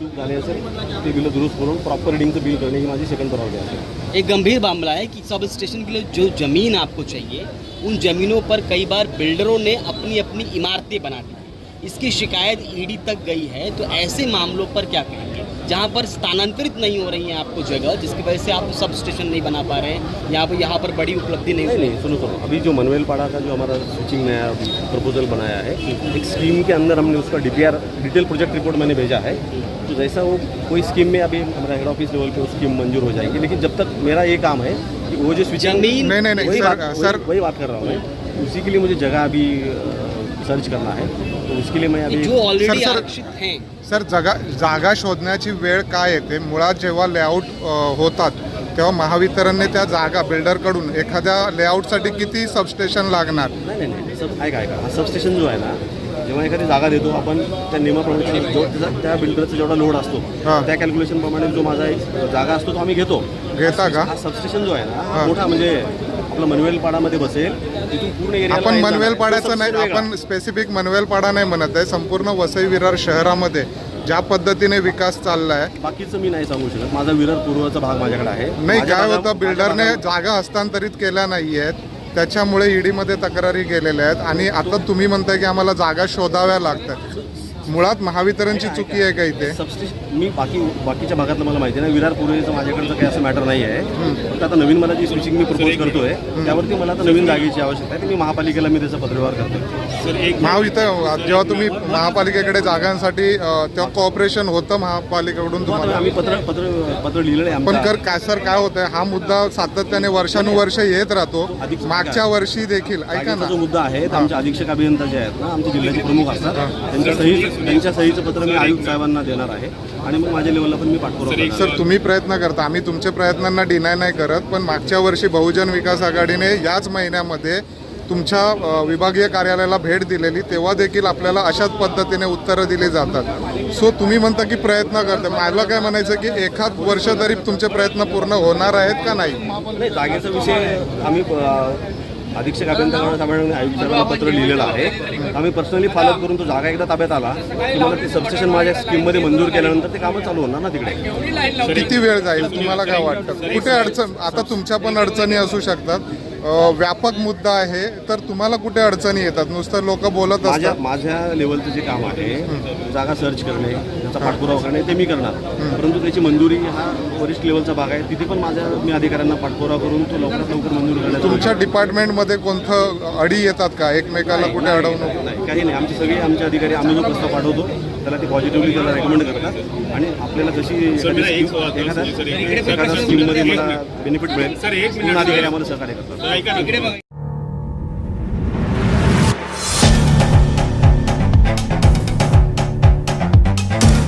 चूक झाली असेल ते बिलं दुरुस्त करून प्रॉपर रिडिंगचं बिल करणे ही माझी सेकंड प्रायोरिटी असेल एक गंभीर मामला है कि सब स्टेशन के लिए जो ज़मीन आपको चाहिए, उन ज़मीनों पर कई बार बिल्डरों ने अपनी अपनी इमारतें बना दी। इसकी शिकायत ईडी तक गई है तो ऐसे मामलों पर क्या कहेंगे? जहाँ पर स्थानांतरित नहीं हो रही है आपको जगह जिसकी वजह से आप सब स्टेशन नहीं बना पा रहे हैं यहाँ पर यहाँ पर बड़ी उपलब्धि नहीं नहीं हुई नहीं सुनो सुनो। अभी जो मनवेल पाड़ा का जो हमारा स्विचिंग नया अभी प्रपोजल बनाया है एक स्कीम के अंदर हमने उसका डीपीआर डिटेल प्रोजेक्ट रिपोर्ट मैंने भेजा है। तो जैसा वो कोई स्कीम में अभी हमारा हेड ऑफ़िस लेवल पर स्कीम मंजूर हो जाएगी लेकिन जब तक मेरा ये काम है कि वो जो स्विचिंग नहीं नहीं नहीं वही बात कर रहा हूँ मैं। उसी के लिए मुझे जगह अभी सर्च करना है। तो उसके लिए मैं अभी जो ऑलरेडी सर, सर, आरक्षित हैं। सर जगा जागा शोधण्याची वेळ काय येते? मुळात जेव्हा लेआउट होतात तेव्हा महावितरणने त्या जागा बिल्डरकडून एखाद्या लेआउटसाठी किती सबस्टेशन लागणार? नाही नाही नाही. सब ऐका ऐका. हा सबस्टेशन जो आहे ना जेव्हा एखादी जागा देतो आपण त्या नियमाप्रमाणे जो त्याचा त्या बिल्डरचा जेवढा लोड असतो हां. त्या कॅल्क्युलेशन प्रमाणे जो माझा एक जागा असतो तो आम्ही घेतो. घेता का? हा सबस्टेशन जो आहे ना हा. हां. मोठा म्हणजे आपला मनवेल पाडामध्ये बसेल तिथून पूर्ण एरियाला आपण मनवेल आहे. पाड्याचं नाही. आपण स्पेसिफिक मनवेल पाडा नाही म्हणत आहे. संपूर्ण वसई विरार शहरामध्ये ज्या पद्धतीने विकास चाललाय बाकीचं मी नाही सांगू शकत. माझा विरार पूर्वचा भाग माझ्याकडे आहे. नाही माझ्या काय होतं बिल्डरने जागा हस्तांतरित केल्या नाही आहेत त्याच्यामुळे ईडीमध्ये तक्रारी गेलेल्या आहेत. आणि आता तुम्ही म्हणताय की आम्हाला जागा शोधाव्या लागतात. मुळात महावितरणची चुकी आहे का इथे? सबस्टेशन मी बाकी बाकीच्या भागातलं मला माहिती नाही. विरार पूर्वेचं माझ्याकडचं काही असं मॅटर नाही आहे फक्त आता नवीन मला जी स्विचिंग मी प्रपोज करतोय त्यावरती मला आता नवीन जागेची आवश्यकता आहे. तर मी महापालिकेला मी त्याचा पत्रव्यवहार करतो महावितरण जेव्हा तुम्ही महापालिकेकडे जागांसाठी तेव्हा कॉपरेशन होतं महापालिकेकडून तुम्हाला? आम्ही पत्र पत्र पत्र लिहिलेलं आहे पण कर काय सर काय होतंय? हा मुद्दा सातत्याने वर्षानुवर्ष येत राहतो. अधिक- मागच्या वर्षी देखील ऐका ना. जो मुद्दा आहे आमचे अधीक्षक अभियंता जे आहेत ना आमचे जिल्ह्याचे प्रमुख असतात. त्यांच्या सही त्यांच्या सहीचं पत्र मी आयुक्त साहेबांना देणार आहे. आणि मग माझ्या लेवलला पण मी पाठपुरावा आहे. सर तुम्ही प्रयत्न करता. आम्ही तुमच्या प्रयत्नांना डिनाय नाही करत पण मागच्या वर्षी बहुजन विकास आघाडीने याच महिन्यामध्ये तुमच्या विभागीय कार्यालयाला भेट दिलेली तेव्हा देखील आपल्याला अशाच पद्धतीने उत्तरं दिली जातात. सो तुम्ही म्हणता की प्रयत्न करता. मला काय म्हणायचं की एखाद वर्ष तरी तुमचे प्रयत्न पूर्ण होणार आहेत का नाही? जागेचा विषय आम्ही अधीक्षक अभियंता साहेबांनी आयुक्त साहेबांना पत्र लिहिलेलं आहे. आम्ही पर्सनली फॉलो करून तो जागा एकदा ताब्यात आला. की मला ते सबस्टेशन माझ्या स्कीममध्ये मंजूर केल्यानंतर ते कामं चालू होणार ना तिकडे? किती वेळ जाईल? तुम्हाला काय वाटतं? कुठे अडचण? आता तुमच्या पण अडचणी असू शकतात. व्यापक मुद्दा आहे तर तुम्हाला कुठे अडचणी येतात? नुसतं लोक बोलत माझ्या माझ्या लेवलचं जे काम आहे जागा सर्च करणे त्याचा पाठपुरावा करणे ते मी करणार. परंतु त्याची मंजुरी हा वरिष्ठ लेवलचा भाग आहे. तिथे पण माझ्या मी अधिकाऱ्यांना पाठपुरावा करून तो लवकरात लवकर मंजूर करण्याचा तुमच्या डिपार्टमेंटमध्ये कोणतं अडी येतात का? एकमेकाला कुठे अडवणूक? नाही काही नाही. आमचे सगळे आमचे अधिकारी आम्ही जो प्रस्ताव पाठवतो त्याला ते पॉझिटिव्हली त्याला रेकमेंड करतात. आणि आपल्याला कशी scheme- एखाद्या एखाद्या स्कीममध्ये मला बेनिफिट मिळेल. पूर्ण अधिकारी आम्हाला सहकार्य करतात.